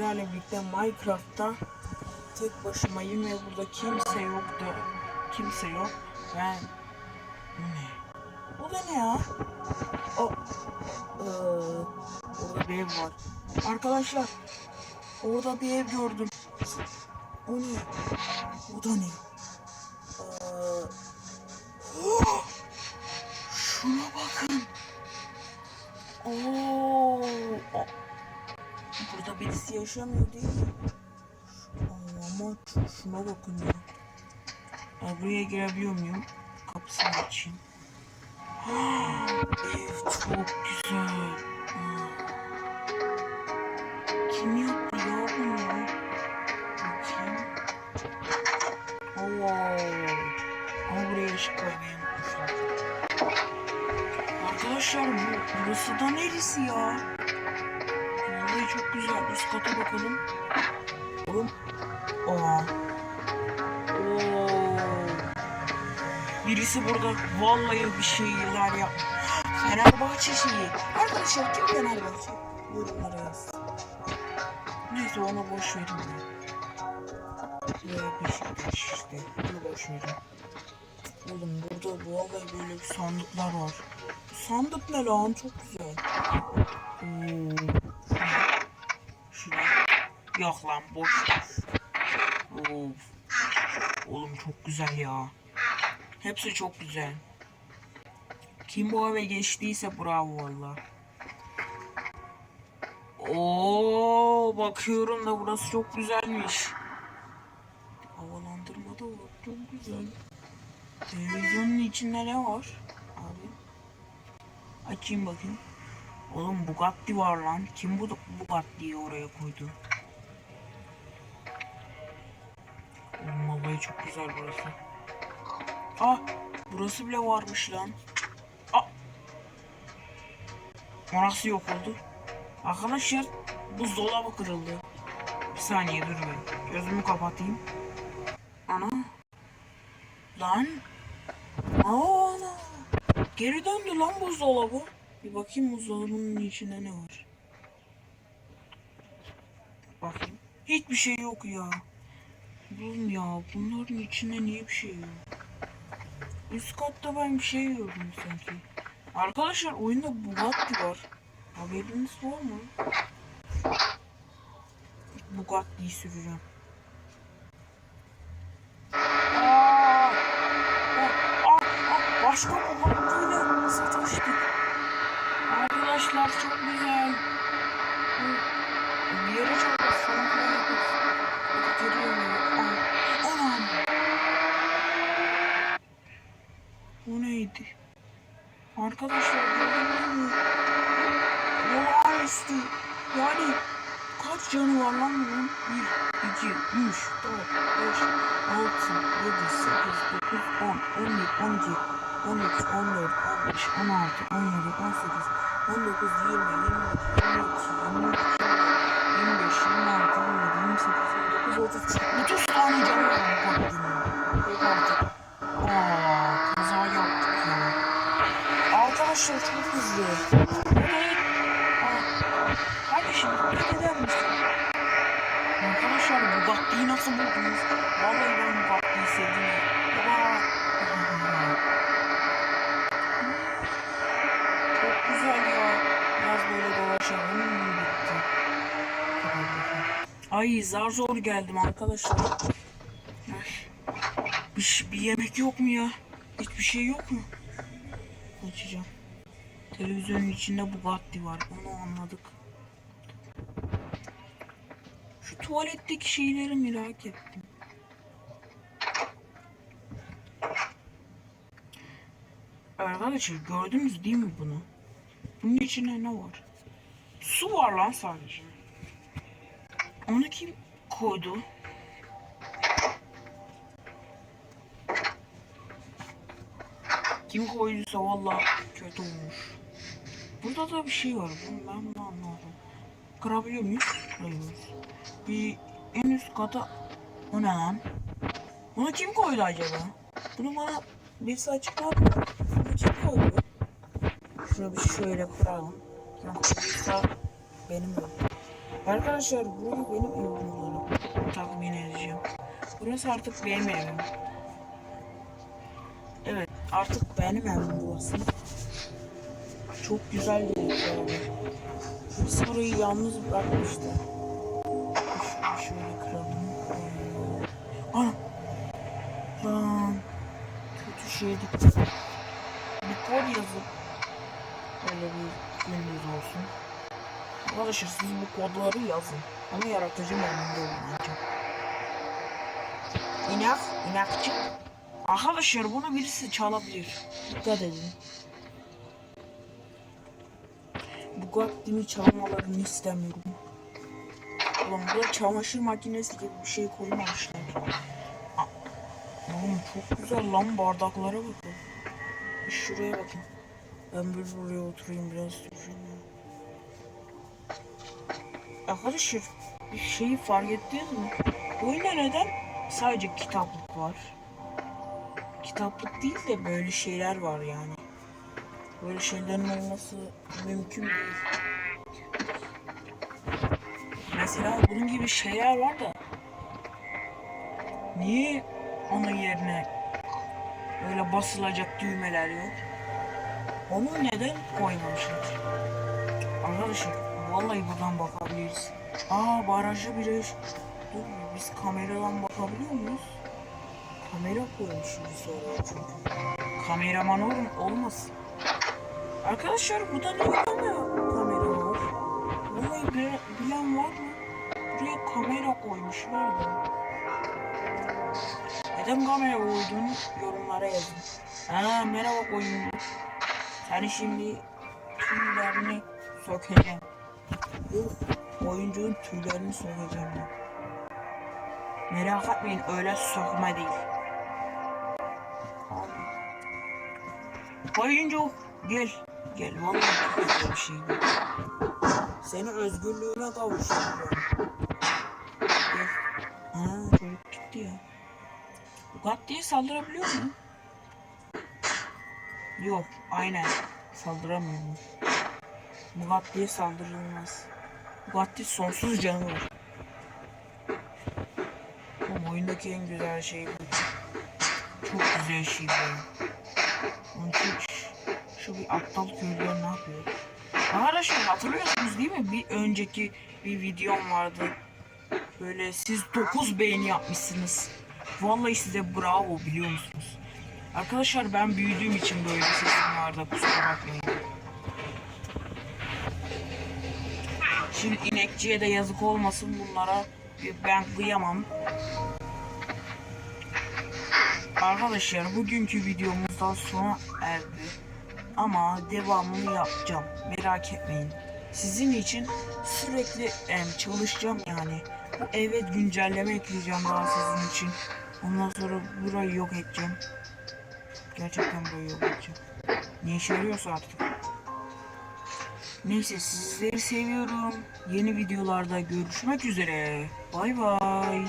sizlerle birlikte Minecraft'ta tek başımayım ve burada kimse yok da kimse yok. Ben bu ne? Bu da ne ya? O Ee, orada bir ev var. Arkadaşlar orada bir ev gördüm. O ne? O da ne? Ee, Şuna bakın. Oo, birisi yaşamıyor değil mi? Ama şu- şuna bakın ya. Ya buraya girebiliyor muyum? Kapısını açayım. Ev çok güzel. Kim yaptı ya bunu? Bakayım. Allah. Ama buraya ışık unutmuşlar. Arkadaşlar bu, burası da neresi ya? Güzel. Üst kata bakalım. Oğlum. Aa. Oo. Birisi burada vallahi bir şeyler yap. Fenerbahçe şeyi. Arkadaşlar kim Fenerbahçe? Yorumlara yaz. Neyse onu boş verin ya. Şey işte. Bunu boş verin. Oğlum burada vallahi böyle bir sandıklar var. Sandık ne lan? Çok güzel. Oo. Yok lan boş. Of. Oğlum çok güzel ya. Hepsi çok güzel. Kim bu eve geçtiyse bravo valla. Oo bakıyorum da burası çok güzelmiş. Havalandırma da var. Çok güzel. Televizyonun içinde ne var? Abi. Açayım bakayım. Oğlum Bugatti var lan. Kim bu Bugatti'yi oraya koydu? Vallahi çok güzel burası. Ah burası bile varmış lan. Ah. O nasıl yok oldu? Arkadaşlar buzdolabı kırıldı. Bir saniye dur ben. Gözümü kapatayım. Ana. Lan. Ana. Geri döndü lan buzdolabı. Bir bakayım buzdolabının içinde ne var. Bakayım. Hiçbir şey yok ya. Oğlum ya bunların içinde niye bir şey yok? Üst katta ben bir şey gördüm sanki. Arkadaşlar oyunda Bugatti var. Haberiniz var mı? Bugatti'yi süreceğim. Aa! Aa, aa, başka Bugatti ile sataştık. Arkadaşlar çok güzel. Bir yere çarpıp Arkadaşlar gördünüz mü? Olağanüstü. Yani kaç canı var lan bunun? 1, 2, 3, 4, 5, 6, 7, 8, 9, 10, 11, 12, 13, 14, 15, 16, 17, 18, 19, 20, 22, 23, 24, hızlı. Aa, Kardeşim dikkat eder misin? Arkadaşlar Bugatti'yi nasıl buldunuz? Vallahi ben Bugatti'yi sevdim. ya. Baba. Çok güzel ya. Biraz böyle dolaşalım. Ay zar zor geldim arkadaşlar. Bir, bir yemek yok mu ya? Hiçbir şey yok mu? Açacağım. Televizyonun içinde Bugatti var. Onu anladık. Şu tuvaletteki şeyleri merak ettim. Arkadaşlar gördünüz değil mi bunu? Bunun içinde ne var? Su var lan sadece. Onu kim koydu? Kim koyduysa valla kötü olmuş. Burada da bir şey var. Bunu ben bunu anlamadım. Kırabiliyor muyuz? Hayır. Bir en üst kata... O ne lan? Bunu kim koydu acaba? Bunu bana birisi açıklar mı? Bunu kim koydu? Şunu bir şöyle kuralım. Koyduysa benim öyle. Arkadaşlar burayı benim evim olarak tahmin edeceğim. Burası artık benim evim. Evet artık benim evim burası. Çok güzel şöyle. Biz burayı yalnız bırakmıştı. Şöyle, şöyle kıralım. Ana! Lan! Kötü şey dikkat. Bir kod yazıp öyle bir gününüz olsun. Arkadaşlar siz bu kodları yazın. Ama yaratıcı memnun olmayacak. İnak, inakçı. Arkadaşlar bunu birisi çalabilir. Dikkat edin. Bugatti'mi çalmalarını istemiyorum. Ulan burada çamaşır makinesi gibi bir şey koymamışlar. Oğlum çok güzel lan bardaklara bakın. Şuraya bakın. Ben bir buraya oturayım biraz durayım. Arkadaşlar bir şeyi fark ettiniz mi? Oyunda neden sadece kitaplık var? Kitaplık değil de böyle şeyler var yani. Böyle şeylerin olması mümkün değil. Mesela bunun gibi şeyler var da niye onun yerine öyle basılacak düğmeler yok? Onu neden koymamışlar? Arkadaşlar vallahi buradan bakabiliriz. Aa barajı bir Dur biz kameradan bakabiliyor muyuz? Kamera koymuşuz oraya çünkü. Kameraman olmasın. Arkadaşlar burada niye kamera, kamera var? Bile- bilen var mı? Buraya kamera koymuşlar da. Neden kamera koyduğunu yorumlara yazın. Ha merhaba koyun. Seni şimdi tüylerini sökeceğim. Yok oyuncunun tüylerini sökeceğim ben. Merak etmeyin öyle sökme değil. Oyuncu gel. Gel güzel bir şey bu. Seni özgürlüğüne kavuşturuyorum. Gel. Ha çocuk gitti ya. Bugatti'ye saldırabiliyor mu? Yok aynen saldıramıyor mu? Bugatti'ye saldırılmaz. Bugatti sonsuz canı var. Oğlum oyundaki en güzel şey bu. Çok güzel şey bu. Onun için şu bir aptal köylüler ne yapıyor? Arkadaşlar hatırlıyorsunuz değil mi? Bir önceki bir videom vardı. Böyle siz 9 beğeni yapmışsınız. Vallahi size bravo biliyor musunuz? Arkadaşlar ben büyüdüğüm için böyle sesim vardı kusura bakmayın. Şimdi inekçiye de yazık olmasın bunlara ben kıyamam. Arkadaşlar bugünkü videomuzdan sona erdi. Ama devamını yapacağım. Merak etmeyin. Sizin için sürekli çalışacağım yani. Bu eve güncelleme ekleyeceğim daha sizin için. Ondan sonra burayı yok edeceğim. Gerçekten burayı yok edeceğim. Ne işe yarıyorsa artık. Neyse sizleri seviyorum. Yeni videolarda görüşmek üzere. Bay bay.